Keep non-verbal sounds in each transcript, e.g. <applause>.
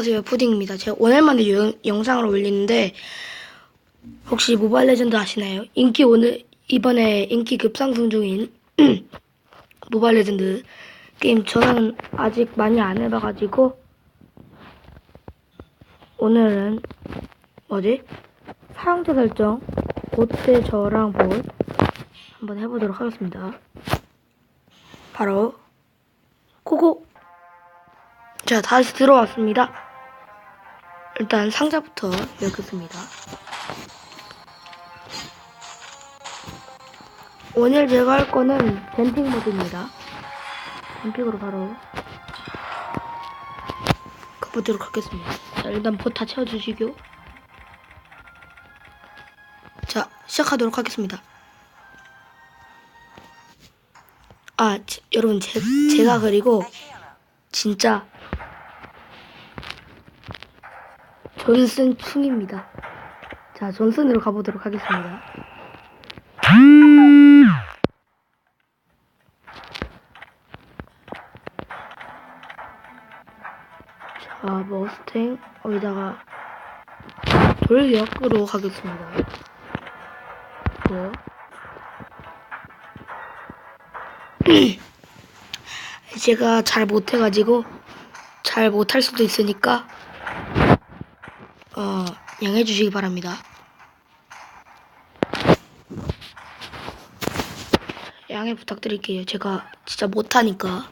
안녕하세요 푸딩입니다. 제가 오늘 만에 영, 영상을 올리는데 혹시 모바일 레전드 아시나요? 인기 오늘 이번에 인기 급상승 중인 <clears throat> 모바일 레전드 게임 저는 아직 많이 안 해봐가지고 오늘은 뭐지? 사용자 설정 그때 저랑 볼 한번 해보도록 하겠습니다. 바로 고고 자, 다시 들어왔습니다. 일단 상자부터 열겠습니다. 오늘 제가 할 거는 뱀핑 모드입니다. 뱀핑으로 바로 가보도록 하겠습니다. 자, 일단 포다 채워주시고. 자, 시작하도록 하겠습니다. 아, 지- 여러분, 제, 제가 그리고 진짜 존슨 충입니다. 자, 존슨으로 가보도록 하겠습니다. 자, 머스탱 어디다가 돌격으로 가겠습니다. 뭐? <clears throat> 제가 잘 못해가지고 잘 못할 수도 있으니까 어 양해해 주시기 바랍니다. 양해 부탁드릴게요. 제가 진짜 못하니까.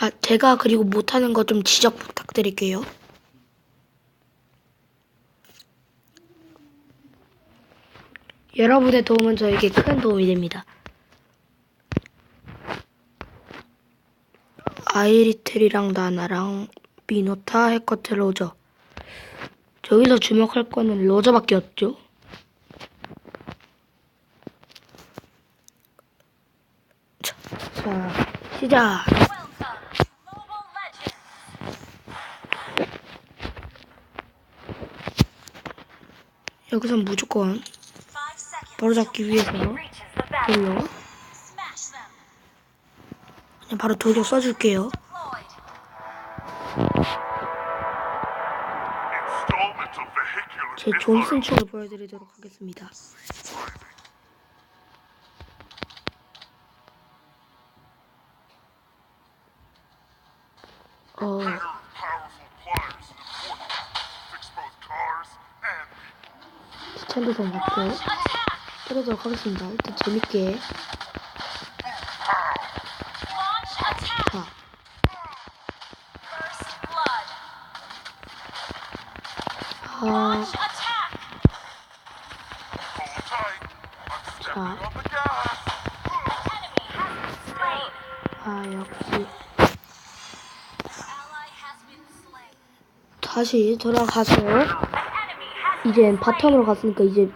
아, 제가 그리고 못하는 거 좀 지적 부탁드릴게요. 여러분의 도움은 저에게 큰 도움이 됩니다. 아이리텔이랑 나나랑 미노타 해커트 로저. 저기서 주목할 거는 로저밖에 없죠. 자, 자 시작. 여기선 무조건 바로 잡기 위해서 돌려 그냥 바로 돌려 써줄게요. 제 존슨 축을 보여드리도록 하겠습니다. 어. 스탠드 좀 맞고 때리도록 하겠습니다. 일단 재밌게. 자, 아, 자. 아 역시 다시 돌아가서 이젠 바텀으로 갔으니까 이제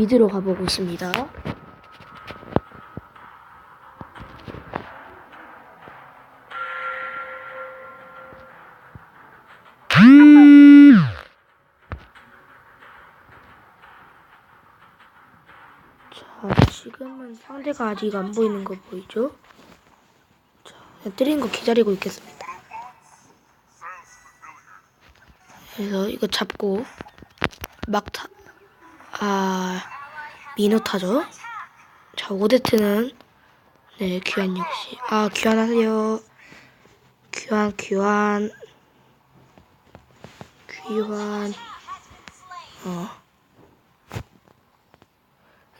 미드로 가보고 있습니다. 자, 지금은 상대가 아직 안 보이는 거 보이죠? 자, 때리는 거 기다리고 있겠습니다. 그래서 이거 잡고 막타 아 미노타죠. 자 오데트는 네 귀한 역시 아 귀환하세요. 귀환 귀환 귀환 어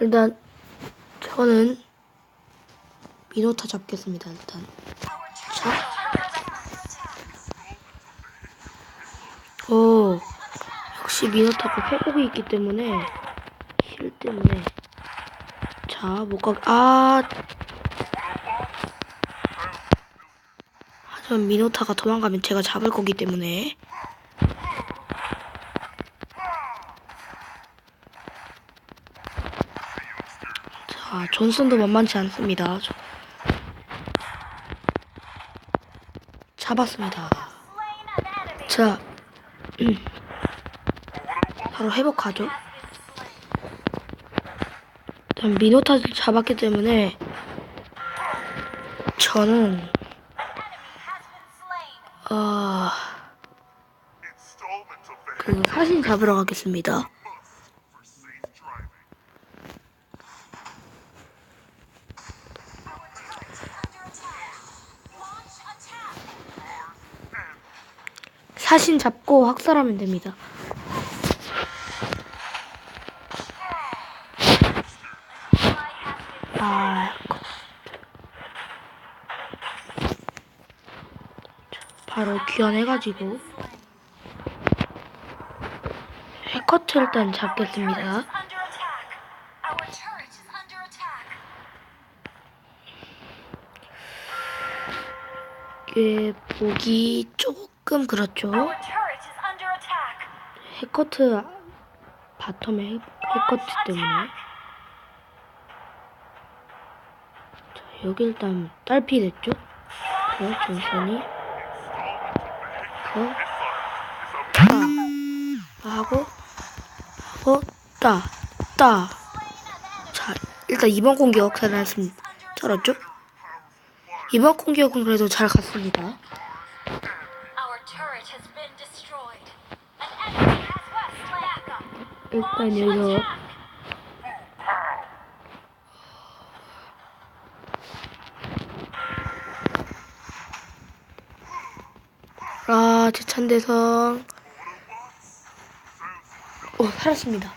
일단 저는 미노타 잡겠습니다 일단 자. 오, 역시 미노타가 회복이 있기 때문에 힐 때문에 자, 못 가. 아, 하지만 미노타가 도망가면 제가 잡을 거기 때문에 자, 존슨도 만만치 않습니다. 저- 잡았습니다. 자, 음. 바로 회복하죠. 일단 미노타를 잡았기 때문에 저는 the 그 사신 잡으러 가겠습니다. 사신 잡고 학살하면 됩니다. 아, 바로 귀환해가지고 해커트 일단 잡겠습니다. 이게 보기 조금 그렇죠. 해커트 바텀에 해- 해커트 때문에 자, 여기 일단 딸피 됐죠? 자, 천천 히 어? 따 하고 하고 따 따. 자 일단 이번 공격 잘했습니다. 잘했죠? 이번 공격은 그래도 잘 갔습니다. 일단 여기서 아, 제 찬대성. 오, 살았습니다.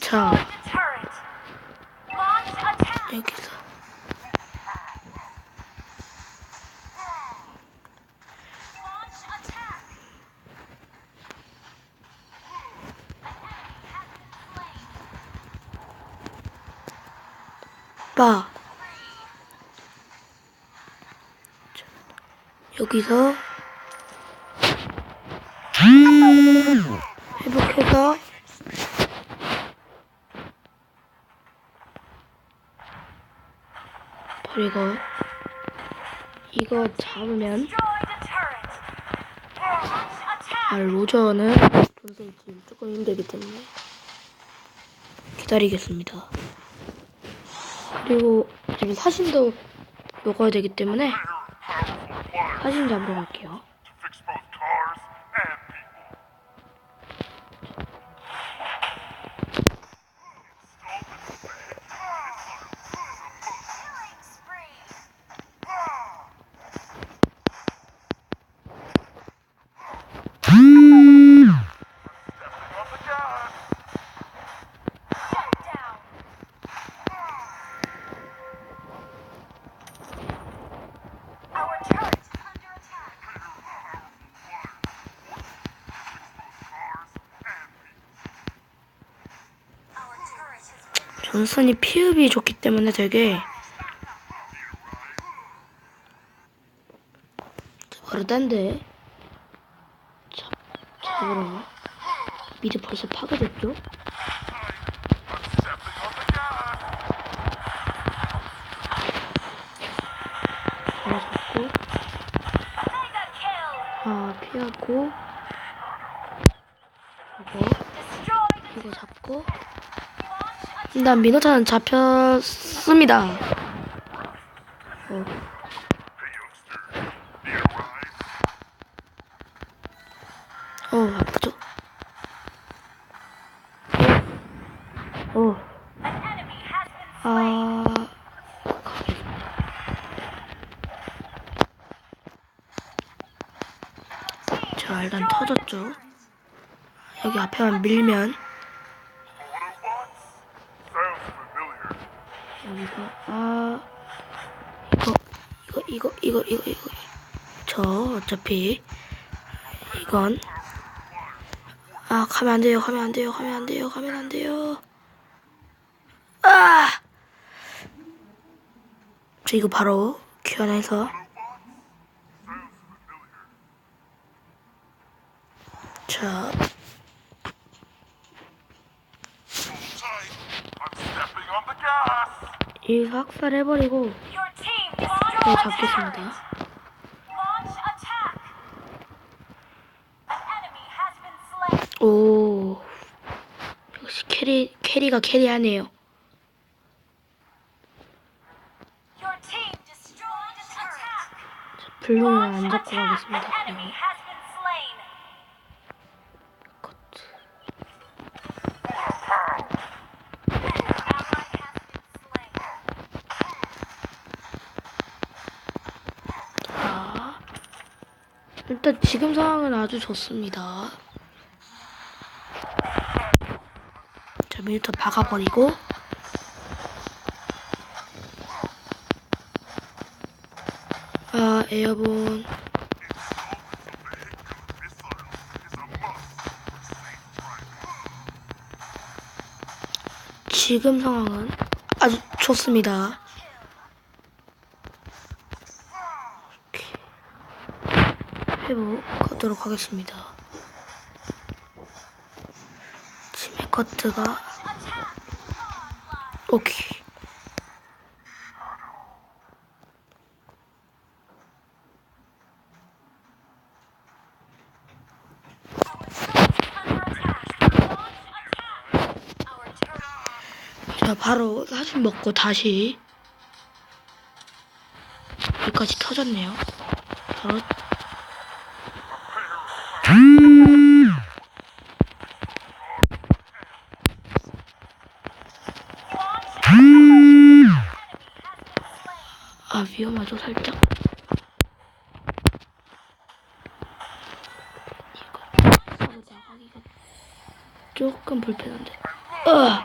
자. 여기서. 빠. 자, 여기서 회복해서 그리고 이거 잡으면. 아, 로저는 존슨 지금 조금 힘들기 때문에 기다리겠습니다. 그리고 지금 사신도 먹어야 되기 때문에 사신 잡으러 갈게요. 존슨이 피흡이 좋기 때문에 되게 바로 딴데 잡, 잡으러 가. 미드 벌써 파괴됐죠? 잡고. 아 피하고 이거 이거 잡고. 일단 미노타는 잡혔습니다. 어? 어 아프죠? 어. 아 자 일단 터졌죠. 여기 앞에만 밀면 여기서. 아 이거 이거 이거 이거 이거 이거. 저 어차피 이건 아 가면 안 돼요 가면 안 돼요 가면 안 돼요 가면 안 돼요. 아저 이거 바로 귀환해서 학살해버리고 네, 잡겠습니다. 오 역시 캐리 캐리가 캐리하네요. 블루는 안 잡고. 가겠습니다. Enemy 일단 지금 상황은 아주 좋습니다. 자, 미니터 박아버리고. 아, 에어본. 지금 상황은 아주 좋습니다. 해보도록 하겠습니다. 치매 커트가 오케이. 자 바로 사진 먹고 다시 여기까지 터졌네요. 바로 아 위험하죠 살짝. 이거 나가기가 조금 불편한데. 으아!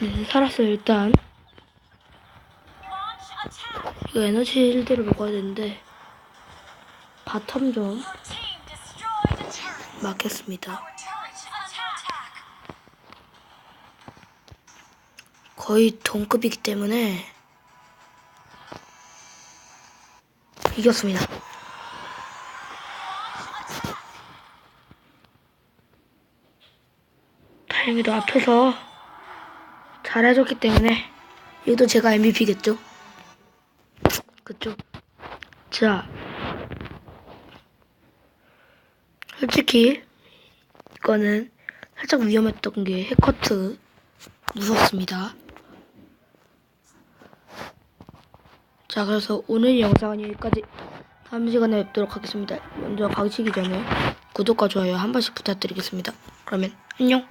네, 살았어요 일단. 이거 에너지 힐드를 먹어야 되는데 바텀 좀 attack. 거의 동급이기 때문에 이겼습니다. 다행히도 앞에서 잘해줬기 때문에 이것도 제가 MVP겠죠? 그쵸? 자, 솔직히 이거는 살짝 위험했던 게 해커트 무섭습니다. 자, 그래서 오늘 영상은 여기까지 다음 시간에 뵙도록 하겠습니다. 먼저 가시기 전에 구독과 좋아요 한 번씩 부탁드리겠습니다. 그러면 안녕!